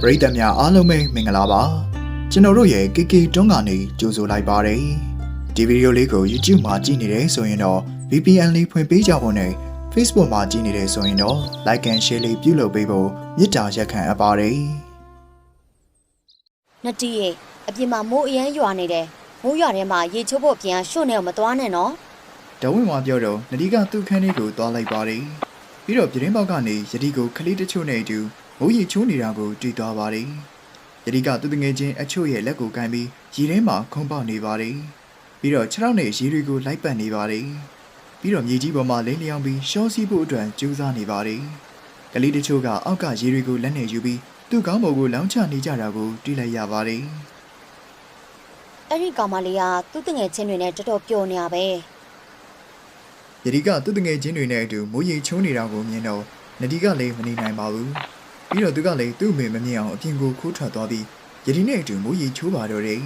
ပရိသတ်များအားလုံးပဲမင်္ဂလာပါကျွန်တော်တို့ရဲ့ KK တွန်းကနေကြိုဆိုလိုက်ပါတယ်ဒီဗီဒီယိုလေးကို YouTube မှာကြည့်နေတယ်ဆိုရင်တော့ VPN လေးဖွင့်ပေးကြဖို့နဲ့ Facebook မှာကြည့်နေတယ်ဆိုရင်တော့ Like and Share လေးပြုလုပ်ပေးဖို့မေတ္တာရက်ခံအပ်ပါတယ်နတ်တီးရဲ့အပြင်မှာမိုးအရန်ရွာနေတယ်မိုးရွာထဲမှာရေချိုးဖို့အပြင်ကရွှွန့်နေအောင်မသွားနဲ့နော်တဝင်းဝါပြောတော့နဒီကသူ့ခန်းလေးကိုသွားလိုက်ပါတယ်ပြီးတော့ပြတင်းပေါက်ကနေယတိကိုခလေးတချို့နဲ့အတူ မိုးရီချိုးနေတာကိုတွေ့သွားပါတယ်ယတိကသူ့တငယ်ချင်းအချို့ရဲ့လက်ကိုကင်ပြီးရေထဲမှာခုန်ပေါက်နေပါတယ်ပြီးတော့ခြေထောက်နဲ့ရေတွေကိုလိုက်ပတ်နေပါတယ်ပြီးတော့မြေကြီးပေါ်မှာလိမ့်လျောင်းပြီးရှော့စီးဖို့အတွက်ကြိုးစားနေပါတယ်ကလေးတချို့ကအောက်ကရေတွေကိုလက်နဲ့ယူပြီးသူ့ကောင်းပုံကိုလောင်းချနေကြတာကိုတွေ့လိုက်ရပါတယ်အဲ့ဒီကောင်မလေးကသူ့တငယ်ချင်းတွေနဲ့တော်တော်ပျော်နေရပဲယတိကသူ့တငယ်ချင်းတွေနဲ့အတူမိုးရီချုံနေတာကိုမြင်တော့နဒီကလည်းမနေနိုင်ပါဘူး ပြီးတော့သူကလည်းသူ့အမေမမြင်အောင်အပြင်ကိုခိုးထွက်သွားပြီးယတိနဲ့အတူမိုးရီချိုးပါတော့တယ်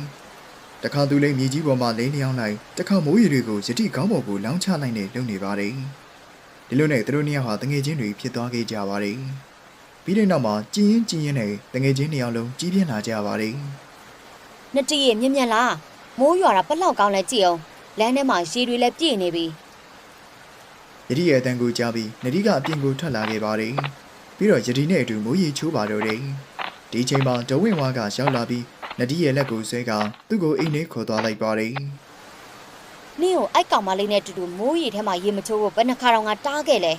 တခါသူလည်းမြေကြီးပေါ်မှာလိမ့်လျောင်းလိုက်တခါမိုးရီတွေကိုယတိကောင်းပေါ်ကိုလောင်းချလိုက်နေလုံနေပါတယ်ဒီလိုနဲ့သူတို့နှစ်ယောက်ဟာတငယ်ချင်းတွေဖြစ်သွားခဲ့ကြပါတယ်ပြီးတဲ့နောက်မှာကြည်ရင်ကြည်ရင်နဲ့တငယ်ချင်းနှစ်ယောက်လုံးကြီးပြင်းလာကြပါတယ်နတ်တီးရဲ့မြင်မြန်လားမိုးရွာတာပက်လောက်ကောင်းလဲကြည့်အောင်လမ်းထဲမှာရေတွေလည်းပြည့်နေပြီယတိရဲ့အတန်ကိုကြားပြီးနဒီကအပြင်ကိုထွက်လာခဲ့ပါတယ် ပြီးတော့ယတိနဲ့အတူမိုးရီချိုးပါတော့တယ်ဒီချိန်မှာဒဝင်းဝါကရောက်လာပြီးနဒီရဲ့လက်ကိုဆွဲကသူ့ကိုအိမ်ထဲခေါ်သွားလိုက်ပါတယ်နင်းကိုအိုက်ကောင်မလေးနဲ့တူတူမိုးရေထဲမှာရေမချိုးဖို့ဘယ်နှခါတော့ငါတားခဲ့လဲ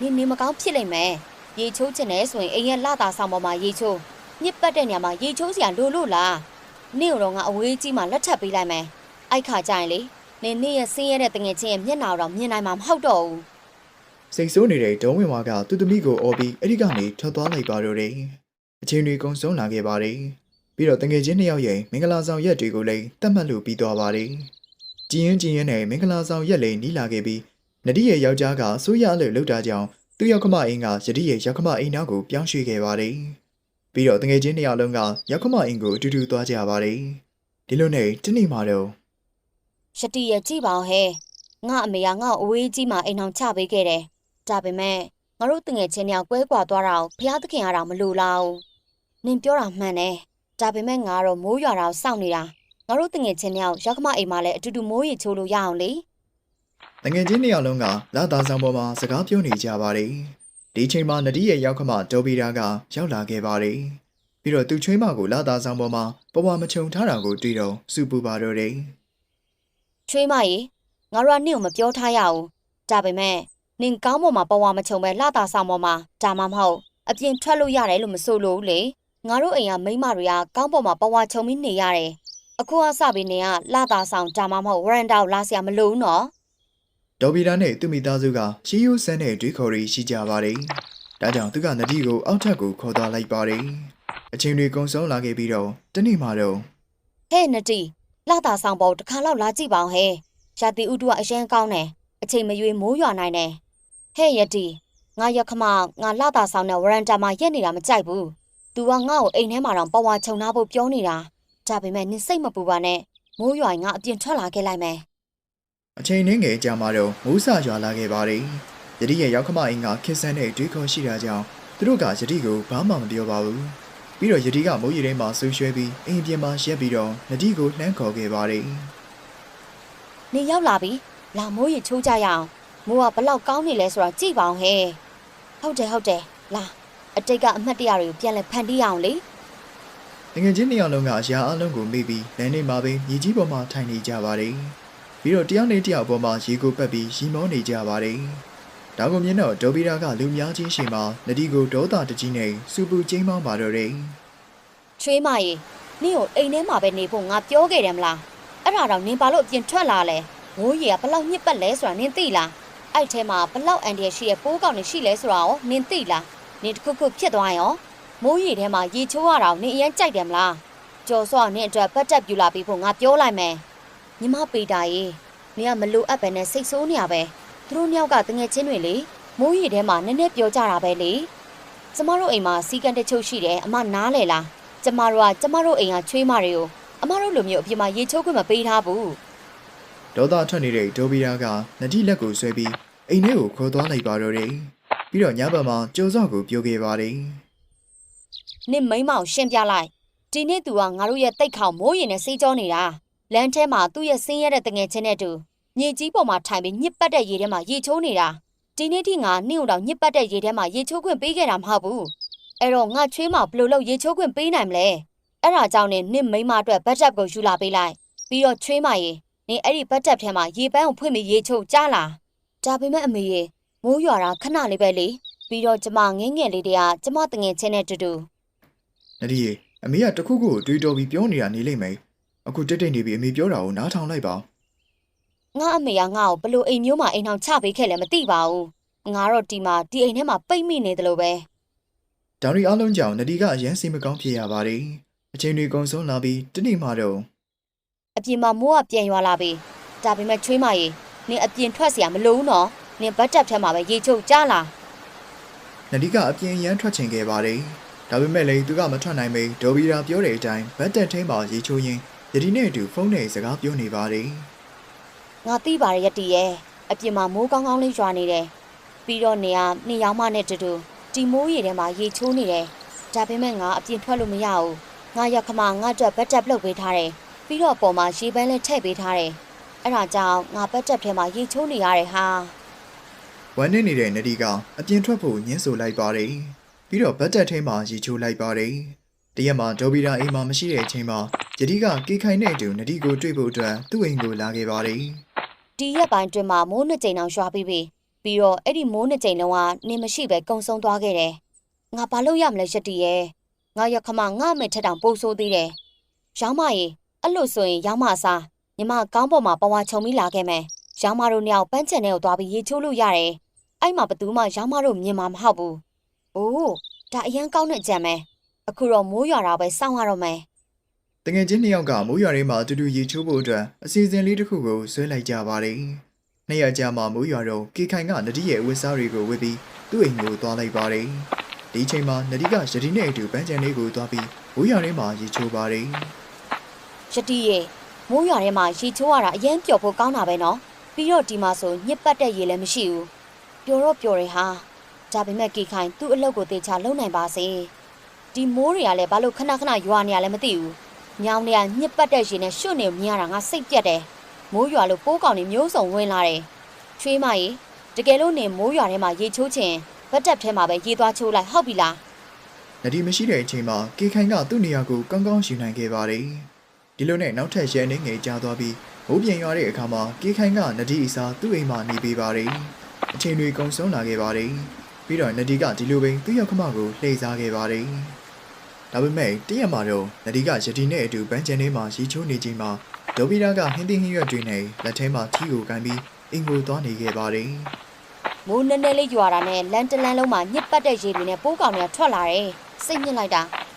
နင်းနေမကောင်းဖြစ်လိမ့်မယ်ရေချိုးချင်တယ်ဆိုရင်အိမ်ရဲ့လာတာဆောင်ပေါ်မှာရေချိုးညစ်ပတ်တဲ့နေရာမှာရေချိုးစရာလိုလို့လားနင်းတော့ငါအဝေးကြီးမှာလက်ထပ်ပေးလိုက်မယ်အိုက်ခါကြရင်လေနင်းနေ့ရဲ့ဆင်းရဲတဲ့တငယ်ချင်းရဲ့မျက်နှာတော့မြင်နိုင်မှာမဟုတ်တော့ဘူး စိတ်ဆိုးနေတဲ့ဒဝင်းဝါကသူ့သမီးကိုအော်ပြီးအဲ့ဒီကနေထွက်သွားလိုက်ပါတော့တယ်အချိန်တွေကုန်ဆုံးလာခဲ့ပါတယ်ပြီးတော့တငယ်ချင်းနှစ်ယောက်ရဲ့မင်္ဂလာဆောင်ရက်တွေကိုလည်းတတ်မှတ်လို့ပြီးသွားပါတယ်ကြည်ရင်ကြည်ရင်နဲ့မင်္ဂလာဆောင်ရက်လည်းနီးလာခဲ့ပြီးနဒီရဲ့ယောက်ျားကဆိုးရအလုပ်လုပ်တာကြောင့်သူ့ယောက်ခမအိမ်ကယတိရဲ့ယောက်ခမအိမ်နောက်ကိုပြောင်းရွှေ့ခဲ့ပါတယ်ပြီးတော့တငယ်ချင်းနှစ်ယောက်လုံးကယောက်ခမအိမ်ကိုအတူတူသွားကြပါတယ်ဒီလိုနဲ့တနေ့မှတော့ရှတီရဲ့ကြည့်ပါအောင်ဟဲငါအမေကငါ့ကိုအဝေးကြီးမှာအိမ်အောင်ချပေးခဲ့တယ် ဒါပေမဲ့ငါတို့တငယ်ချင်းတွေကကွဲကွာသွားတာကိုဖျားသခင်ကတော့မလိုလားဘူးနင်ပြောတာမှန်တယ်ဒါပေမဲ့ငါတော့မိုးရွာတာကိုစောင့်နေတာငါတို့တငယ်ချင်းတွေကရောက်ခမအိမ်မှာလည်းအတူတူမိုးရေချိုးလို့ရအောင်လေတငယ်ချင်းနှစ်ယောက်လုံးကလာသားဆောင်ပေါ်မှာစကားပြောနေကြပါတယ်ဒီချိန်မှာနဒီရဲ့ယောက်ခမဒေါ်ဘီရာကရောက်လာခဲ့ပါတယ်ပြီးတော့သူချွေးမကိုလာသားဆောင်ပေါ်မှာပဝါမချုံထားတာကိုတွေ့တော့စူပူပါတော့တယ်ချွေးမရေငါတို့ကနင့်ကိုမပြောထားရဘူးဒါပေမဲ့ နင်ကောင်းပေါ်မှာပဝါမချုံပဲလှတာဆောင်ပေါ်မှာဒါမှမဟုတ်အပြင်ထွက်လို့ရတယ်လို့မဆိုလို့လေငါတို့အိမ်ကမိန်းမတွေကကောင်းပေါ်မှာပဝါချုံပြီးနေရတယ်အခုအစပြီးနေကလှတာဆောင်ဒါမှမဟုတ်ဝရန်တာကိုလာစရာမလိုဘူးနော်ဒေါ်ဘီရာနဲ့သူ့မိသားစုကရှီယိုဆန်းတဲ့တွေးခေါ်ရီရှိကြပါတယ်ဒါကြောင့်သူကနဒီကိုအောက်ထပ်ကိုခေါ်သွားလိုက်ပါတယ်အချိန်တွေကုန်ဆုံးလာခဲ့ပြီးတော့တနေ့မှတော့ဟဲ့နတီလှတာဆောင်ပေါ်တစ်ခါလောက်လာကြည့်ပါအောင်ဟဲ့ရာတီဥတုကအရင်ကောင်းတယ် အချိန်မရွေးမိုးရွာနိုင်တယ်ဟဲ့ယတီငါရက်ခမငါလှတာဆောင်နဲ့ဝရန်တာမှာရက်နေတာမကြိုက်ဘူး तू ကငါ့ကိုအိမ်ထဲမှာတော့ပဝါချုံထားဖို့ပြောနေတာဒါပေမဲ့နင်စိတ်မပူပါနဲ့မိုးရွာရင်ငါအပြင်ထွက်လာခဲ့လိုက်မယ်အချိန်နှင်းငယ်ကြာမှတော့မိုးဆရွာလာခဲ့ပါတယ်ယတိရဲ့ယောက်ခမအိမ်ကခစ်ဆန်းတဲ့တွေးခေါ်ရှိတာကြောင့်သူတို့ကယတိကိုဘာမှမပြောပါဘူးပြီးတော့ယတိကမိုးရီထဲမှာဆူရွှဲပြီးအိမ်ပြင်မှာရက်ပြီးတော့နဒီကိုလှမ်းခေါ်ခဲ့ပါတယ်နင်ရောက်လာပြီ လာမိုးရေချိုးကြရအောင်မိုးကဘလောက်ကောင်းနေလဲဆိုတာကြည့်ပါအောင်ဟဲ့ဟုတ်တယ်ဟုတ်တယ်လာအတိတ်ကအမှတ်တရတွေကိုပြန်လဲဖန်တီးရအောင်လေတငယ်ချင်းနှစ်ယောက်လုံးကအရာအလုံးကိုမေ့ပြီးလမ်းထဲမှာပဲမြေကြီးပေါ်မှာထိုင်နေကြပါတယ်ပြီးတော့တယောက်နဲ့တယောက်ပေါ်မှာရေကိုပက်ပြီးရီမောနေကြပါတယ်ဒါကိုမြင်တော့ဒေါ်ဘီရာကလူများချင်းရှိမှနဒီကိုဒေါသတကြီးနဲ့စူပူကျင်းမောင်းပါတော့တယ်ချွေးမရေနင့်ကိုအိမ်ထဲမှာပဲနေဖို့ငါပြောခဲ့တယ်မလားအဲ့ဒါတော့နင်ဘာလို့အပြင်ထွက်လာလဲ မိုးရေကဘလောက်ညစ်ပတ်လဲဆိုတာနင်သိလားအဲ့ထဲမှာဘလောက်အန်ဒီရရှိရဲ့ပိုးကောင်နေရှိလဲဆိုတာရောနင်သိလားနင်တစ်ခုခုဖြစ်သွားရောမိုးရေထဲမှာရေချိုးရတာကိုနင်အရင်ကြိုက်တယ်မလားကြော်စောနင်အတွက်ပတ်တက်ပြူလာပြီးဖို့ငါပြောလိုက်မယ်ညီမပေတာရေနင်ကမလိုအပ်ပဲနဲ့စိတ်ဆိုးနေရပဲသူတို့နှစ်ယောက်ကတငယ်ချင်းတွေလေမိုးရေထဲမှာနည်းနည်းပြောကြတာပဲလေကျမတို့အိမ်မှာစီကံတချို့ရှိတယ်အမနားလေလားကျမတို့ကကျမတို့အိမ်ကချွေးမတွေကိုအမတို့လိုမျိုးအပြင်မှာရေချိုးခွင့်မပေးထားဘူး ဒေါသထွက်နေတဲ့ဒေါ်ဘီရာကနဒီလက်ကိုဆွဲပြီးအိမ်ထဲကိုခေါ်သွားလိုက်ပါတော့တယ်ပြီးတော့ညဘက်မှာကြိုစော့ကိုပြောခဲ့ပါတယ်နင့်မိန်းမကိုရှင်းပြလိုက်ဒီနေ့သူကငါတို့ရဲ့တိတ်ခေါင်မိုးရင်နဲ့စေးကြောနေတာလမ်းထဲမှာသူ့ရဲ့ဆင်းရဲတဲ့တငယ်ချင်းနဲ့တူမြေကြီးပေါ်မှာထိုင်ပြီးညစ်ပတ်တဲ့ရေထဲမှာရေချိုးနေတာဒီနေ့ထိငါနှင်းအောင်ညစ်ပတ်တဲ့ရေထဲမှာရေချိုးခွင့်ပေးခဲ့တာမဟုတ်ဘူးအဲ့တော့ငါချွေးမဘယ်လိုလုပ်ရေချိုးခွင့်ပေးနိုင်မလဲအဲ့ဒါကြောင့်နင့်နင့်မိန်းမအတွက်ဘတ်ဂျက်ကိုယူလာပေးလိုက်ပြီးတော့ချွေးမရေ နင်အဲ့ဒီဘတ်ဂျက်ထဲမှာရေပန်းကိုဖွင့်ပြီးရေချိုးကြားလာဒါပေမဲ့အမေရေမိုးရွာတာခဏလေးပဲလေပြီးတော့ကျမငင်းငယ်လေးတည်းကကျမတငယ်ချင်းနဲ့တူတူနဒီရေအမေကတခုခုကိုတွေးတော်ပြီးပြောနေတာနေလိမ့်မယ်အခုတိတ်တိတ်နေပြီးအမေပြောတာကိုနားထောင်လိုက်ပါငါအမေကငါ့ကိုဘလို့အိမ်မျိုးမှာအိမ်ထောင်ချပေးခဲ့လဲမသိပါဘူးငါတော့ဒီမှာဒီအိမ်ထဲမှာပိတ်မိနေတယ်လို့ပဲဒါရီအားလုံးကြောင့်နဒီကအရန်စီမကောင်းဖြစ်ရပါတယ်အချိန်တွေကုန်ဆုံးလာပြီးတနေ့မှတော့ အပြင်မှာမိုးကပြန်ရွာလာပြီဒါပေမဲ့ချွေးမရေနင်အပြင်ထွက်เสียမလို့နော်နင်ဘတ်တက်ထဲမှာပဲရေချုပ်ကြားလာ နဒီကအပြင်ရန်ထွက်ချင်ခဲ့ပါတယ်ဒါပေမဲ့လည်းသူကမထွက်နိုင်မေဒေါ်ဘီရာပြောတဲ့အတိုင်းဘတ်တက်ထင်းမှာရေချိုးရင်းယဒီနဲ့အတူဖုန်းနဲ့စကားပြောနေပါတယ် ငါသိပါရဲ့ယက်တီရဲ့အပြင်မှာမိုးကောင်းကောင်းလေးရွာနေတယ်ပြီးတော့နေကနေရောင်မနဲ့တူတူဒီမိုးရေထဲမှာရေချိုးနေတယ်ဒါပေမဲ့ငါအပြင်ထွက်လို့မရဘူးငါရက်ခမငါအတွက်ဘတ်တက်ပြုတ်ပေးထားတယ် ပြီးတော့အပေါ်မှာရေပန်းလည်းထည့်ပေးထားတယ်အဲ့ဒါကြောင့်ငါဘတ်တက်ထဲမှာရေချိုးနေရတယ်ဟာဝမ်းနေနေတဲ့နဒီကအပြင်ထွက်ဖို့ညှင်းဆိုလိုက်ပါတယ်ပြီးတော့ဘတ်တက်ထင်းမှာရေချိုးလိုက်ပါတယ်တရက်မှာဒေါ်ဘီရာအိမ်မှာမရှိတဲ့အချိန်မှာယဒီကကေခိုင်နဲ့အတူနဒီကိုတွေ့ဖို့အတွက်သူ့အိမ်ကိုလာခဲ့ပါတယ်ဒီရက်ပိုင်းတွင်မှာမိုးနှစ်ကြိမ်အောင်ရွာပြီးပြီပြီးတော့အဲ့ဒီမိုးနှစ်ကြိမ်လုံးကနေမရှိပဲကုံဆုံးသွားခဲ့တယ်ငါဘာလို့ရမလဲရက်တီရဲ့ငါရက်ခမငါအမေထက်တောင်ပိုးဆိုးသေးတယ်ရောင်းမရေ အဲ့လို့ဆိုရင်ရောင်းမအစားညီမကောင်းပေါ်မှာပဝါချုံပြီးလာခဲ့မယ်ရောင်းမတို့နှစ်ယောက်ပန်းချန်ထဲကိုသွားပြီးရေချိုးလို့ရတယ်အဲ့မှာဘသူမှရောင်းမတို့မြင်မှာမဟုတ်ဘူးအိုးဒါအရန်ကောင်းတဲ့အကြံပဲအခုတော့မိုးရွာတာပဲစောင့်ရတော့မယ်တငယ်ချင်းနှစ်ယောက်ကမိုးရွာထဲမှာအတူတူရေချိုးဖို့အတွက်အစီအစဉ်လေးတစ်ခုကိုဆွဲလိုက်ကြပါတယ်။နှစ်ရက်ကြာမှမိုးရွာတော့ကေခိုင်ကနဒီရဲ့အဝတ်စားတွေကိုဝတ်ပြီးသူ့အိမ်ကိုသွားလိုက်ပါတယ်။ဒီချိန်မှာနဒီကယဒီနဲ့အတူပန်းချန်လေးကိုသွားပြီးမိုးရွာထဲမှာရေချိုးပါတယ် ယတိရေမိုးရွာထဲမှာရေချိုးရတာအရင်ပျော်ဖို့ကောင်းတာပဲနော်ပြီးတော့ဒီမှာဆိုညစ်ပတ်တဲ့ရေလည်းမရှိဘူးပျော်တော့ပျော်တယ်ဟာဒါပေမဲ့ကေခိုင်သူ့အလုပ်ကိုတေချာလုပ်နိုင်ပါစေဒီမိုးတွေကလည်းဘာလို့ခဏခဏရွာနေရလဲမသိဘူးညောင်တွေကညစ်ပတ်တဲ့ရေနဲ့ရှွတ်နေမြင်ရတာငါစိတ်ပြက်တယ်မိုးရွာလို့ပိုးကောင်တွေမျိုးစုံဝင်လာတယ်ချွေးမရေတကယ်လို့နေမိုးရွာထဲမှာရေချိုးချင်ဘတ်တက်ထဲမှာပဲရေသွားချိုးလိုက်ဟုတ်ပြီလား။နဒီမရှိတဲ့အချိန်မှာကေခိုင်ကသူ့နေရာကိုကောင်းကောင်းယူနိုင်ခဲ့ပါတယ်။ ဒီလိုနဲ့နောက်ထပ်ရဲနေငယ်ကြာသွားပြီးမိုးပြန်ရွာတဲ့အခါမှာကေခိုင်ကနဒီအစားသူ့အိမ်မှာနေပေးပါတယ်။အချိန်တွေကုန်ဆုံးလာခဲ့ပါတယ်။ပြီးတော့နဒီကဒီလိုပင်သူ့ရောက်ခမကိုလှည့်စားခဲ့ပါတယ်။ဒါပေမဲ့တရက်မှာတော့နဒီကယတိနဲ့အတူပန်းချန်ထဲမှာရီချိုးနေချိန်မှာဒေါ်ဘီရာကဟင်းသီးဟင်းရွက်တွေနဲ့လက်ထဲမှာထီကိုကန်ပြီးအင်ကိုသွားနေခဲ့ပါတယ်မိုးနည်းနည်းလေးရွာတာနဲ့လမ်းတစ်လမ်းလုံးမှာညစ်ပတ်တဲ့ရေတွေနဲ့ပိုးကောင်တွေကထွက်လာတယ်စိတ်ညစ်လိုက်တာ။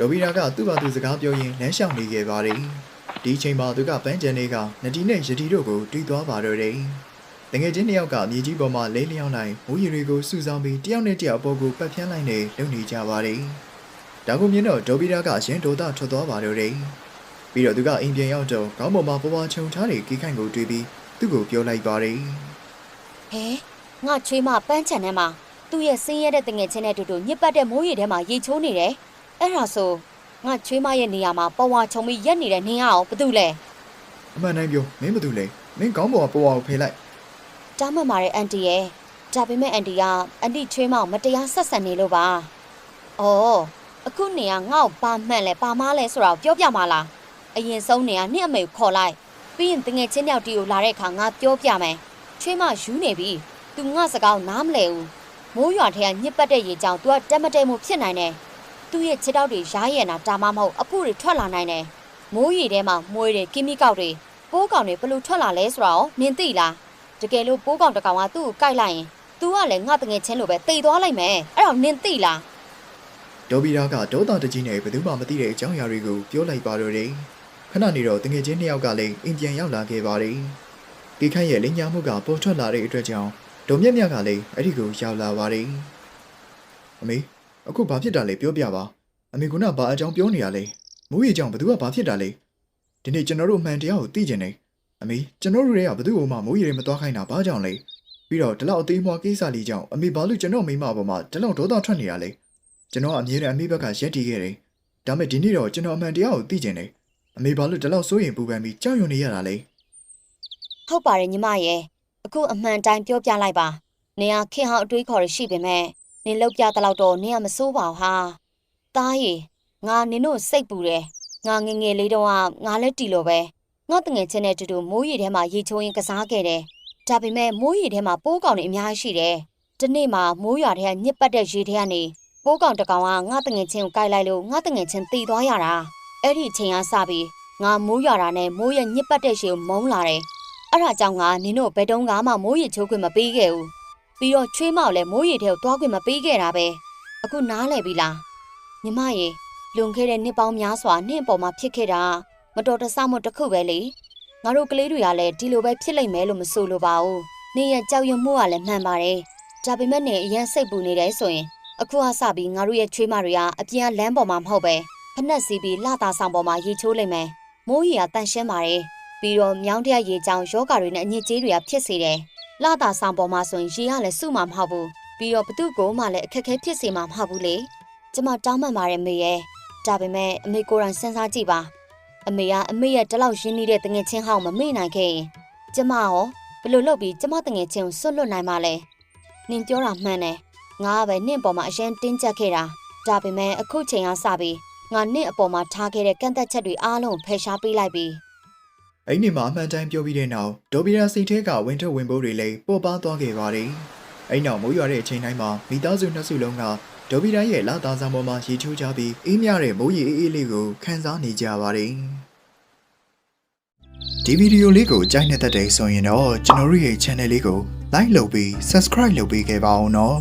ဒေါ်ဘီရာကသူ့ဘာသူစကားပြောရင်းလမ်းလျှောက်နေခဲ့ပါတယ်။ဒီအချိန်မှာသူကပန်းချန်တွေကနဒီနဲ့ယတိတို့ကိုတွေးသွားပါတော့တယ်။တငယ်ချင်းတစ်ယောက်ကမြေကြီးပေါ်မှာလဲလျောင်းလိုက်မိုးရီတွေကိုစူဆောင်းပြီးတယောက်နဲ့တယောက်အပေါ်ကိုပတ်ပြန်းလိုက်နေလုံနေကြပါတယ်။ဒါကိုမြင်တော့ဒေါ်ဘီရာကအရင်ဒေါသထွက်သွားပါတော့တယ်။ပြီးတော့သူကအိမ်ပြန်ရောက်တော့ခေါင်းပေါ်မှာပွားပွားချုံထားတဲ့ကိခိုင်ကိုတွေးပြီးသူ့ကိုပြောလိုက်ပါတယ်။ဟဲငါချွေးမပန်းချန်ထဲမှာသူ့ရဲ့ဆင်းရဲတဲ့တငယ်ချင်းနဲ့တူတူညစ်ပတ်တဲ့မိုးရေထဲမှာရေချိုးနေတယ် အဲ့ဒါဆိုငါချွေးမရဲ့နေရာမှာပဝါချုံပြီးရက်နေတဲ့နင်းအောင်ဘာတူလဲအမှန်တိုင်းပြောမင်းဘာတူလဲမင်းကောင်းပေါ်ကပေါ်အောင်ဖေးလိုက်တားမှတ်မာတဲ့အန်တီရဲ့ဒါပေမဲ့အန်တီကအန်တီချွေးမကိုမတရားဆက်ဆံနေလို့ပါအော်အခုနေကငါ့ကိုပါမှန်လဲပါမားလဲဆိုတာကိုပြောပြမှာလားအရင်ဆုံးနေကနှစ်အမေကိုခေါ်လိုက်ပြီးရင်တငယ်ချင်းတယောက်တီကိုလာတဲ့အခါငါပြောပြမယ်ချွေးမယူနေပြီသူငါစကားကိုနားမလဲဘူးမိုးရွာထဲကညစ်ပတ်တဲ့ရေကြောင့် तू ကတက်မတဲမှုဖြစ်နိုင်တယ် သူ့ရဲ့ခြေထောက်တွေရားရည်နာတာမမဟုတ်အဖုတွေထွက်လာနိုင်တယ်မိုးရေထဲမှာမွေးတွေကီမီကောက်တွေပိုးကောင်တွေဘယ်လို့ထွက်လာလဲဆိုတာကိုနင်သိလားတကယ်လို့ပိုးကောင်တစ်ကောင်ကသူ့ကိုကိုက်လိုက်ရင် तू ကလည်းငါတငယ်ချင်းလိုပဲတိတ်သွားလိုက်မယ်အဲ့တော့နင်သိလားဒေါ်ဘီရာကဒေါသတကြီးနဲ့ဘယ်သူမှမသိတဲ့အကြောင်းအရာတွေကိုပြောလိုက်ပါတော့တယ်ခဏနေတော့တငယ်ချင်းနှစ်ယောက်ကလည်းအိမ်ပြန်ရောက်လာခဲ့ပါတယ်ကိခိုင်ရဲ့လိညာမှုကပေါ်ထွက်လာတဲ့အတွက်ကြောင့်ဒေါ်မြက်မြက်ကလည်းအဲ့ဒီကိုရောက်လာပါတယ်အမေ အခုဘာဖြစ်တာလဲပြောပြပါအမေကဘာအကြောင်းပြောနေရလဲမိုးရေကြောင့်ဘသူကဘာဖြစ်တာလဲဒီနေ့ကျွန်တော်တို့အမှန်တရားကိုသိကျင်နေအမေကျွန်တော်တို့တွေကဘသူ့ဘုံမှာမိုးရေတွေမသွားခိုင်းတာဘာကြောင့်လဲပြီးတော့ဒီလောက်အသေးမွားကိစ္စလေးကြောင့်အမေဘာလို့ကျွန်တော်မိမပေါ်မှာဒီလောက်ဒေါသထွက်နေရလဲကျွန်တော်အမြဲတမ်းအမေဘက်ကရက်တီခဲ့တယ်ဒါပေမဲ့ဒီနေ့တော့ကျွန်တော်အမှန်တရားကိုသိကျင်တယ်အမေဘာလို့ဒီလောက်စိုးရင်ပူပန်ပြီးကြောက်ရွံ့နေရတာလဲဟုတ်ပါတယ်ညီမရဲ့အခုအမှန်တိုင်းပြောပြလိုက်ပါနင်ကခင်ဟောင်းအတွေးခေါ်ရရှိပေမဲ့ နင်လောက်ပြတဲ့လောက်တော့နင်ကမစိုးပါဘူးဟာတားရီငါနင်တို့စိတ်ပူတယ်ငါငယ်ငယ်လေးတုန်းကငါလည်းတီလို့ပဲငါတငယ်ချင်းနဲ့တူတူမိုးရီထဲမှာရေချိုးရင်ကစားခဲ့တယ်ဒါပေမဲ့မိုးရီထဲမှာပိုးကောင်တွေအများကြီးရှိတယ်ဒီနေ့မှာမိုးရွာထဲကညစ်ပတ်တဲ့ရေထဲကနေပိုးကောင်တစ်ကောင်ကငါတငယ်ချင်းကိုကိုက်လိုက်လို့ငါတငယ်ချင်းတီသွားရတာအဲ့ဒီအချိန်ကစပြီးငါမိုးရွာတာနဲ့မိုးရဲ့ညစ်ပတ်တဲ့ရေကိုမုန်းလာတယ်အဲ့ဒါကြောင့်ငါနင်တို့ဘယ်တုန်းကမှမိုးရီချိုးခွင့်မပေးခဲ့ဘူး ပြီးတော့ချွေးမောက်လည်းမိုးရီထဲကိုတွားခွင့်မပေးခဲ့တာပဲအခုနားလည်ပြီလားညီမရေလွန်ခဲ့တဲ့နှစ်ပေါင်းများစွာနင့်အပေါ်မှာဖြစ်ခဲ့တာမတော်တဆမှုတစ်ခုပဲလေငါတို့ကလေးတွေကလည်းဒီလိုပဲဖြစ်လိမ့်မယ်လို့မဆိုလိုပါဘူးနင်ရဲ့ကြောက်ရွံ့မှုကလည်းမှန်ပါတယ်ဒါပေမဲ့နင်အရင်စိတ်ပူနေတယ်ဆိုရင်အခုအစပြီးငါတို့ရဲ့ချွေးမတွေကအပြင်ကလမ်းပေါ်မှာမဟုတ်ပဲဖက်နှက်စီးပြီးလှတာဆောင်ပေါ်မှာရေချိုးလိုက်မယ်မိုးရီကတန့်ရှင်းပါတယ်ပြီးတော့မြောင်းတရရေချောင်းယောဂါတွေနဲ့အညစ်အကြေးတွေကဖြစ်စေတယ်။ လာတာဆောင်ပေါ်မှာဆိုရင်ရေကလည်းစုမှာမဟုတ်ဘူး။ပြီးတော့ဘသူ့ကိုမှလည်းအခက်အခဲဖြစ်စေမှာမဟုတ်ဘူးလေ။ကျမတောင်းပန်ပါတယ်မေရဲ့။ဒါပေမဲ့အမေကိုယ်တိုင်စဉ်းစားကြည့်ပါ။အမေကအမေရဲ့တလောက်ရင်းနှီးတဲ့တငယ်ချင်းဟောင်းမမေ့နိုင်ခဲ့ရင်ကျမရောဘယ်လိုလုပ်ပြီးကျမတငယ်ချင်းကိုဆွတ်လွတ်နိုင်မှာလဲ။နင်ပြောတာမှန်တယ်။ငါကပဲနင့်ပေါ်မှာအရင်တင်းကျပ်ခဲ့တာ။ဒါပေမဲ့အခုချိန်ကစပြီးငါနင့်အပေါ်မှာထားခဲ့တဲ့ကန့်သက်ချက်တွေအားလုံးကိုဖယ်ရှားပေးလိုက်ပြီ။ အဲ့ဒီမှာအမှန်တိုင်းပြောပြီးတဲ့နောက်ဒေါ်ဘီရာစိတ်ထဲကဝင်ထုတ်ဝင်ပိုးတွေလည်းပေါ်ပါသွားခဲ့ပါတယ်အဲ့နောက်မိုးရွာတဲ့အချိန်တိုင်းမှာမိသားစုနှစ်စုလုံးကဒေါ်ဘီရာရဲ့လာသားဆောင်ပေါ်မှာရေချိုးကြပြီးအေးမြတဲ့မိုးရေအေးအေးလေးကိုခံစားနေကြပါတယ်ဒီဗီဒီယိုလေးကိုကြိုက်နေတဲ့တဲ့ဆိုရင်တော့ကျွန်တော်တို့ရဲ့ channel လေးကို like လုပ်ပြီး subscribe လုပ်ပေးခဲ့ပါအောင်နော်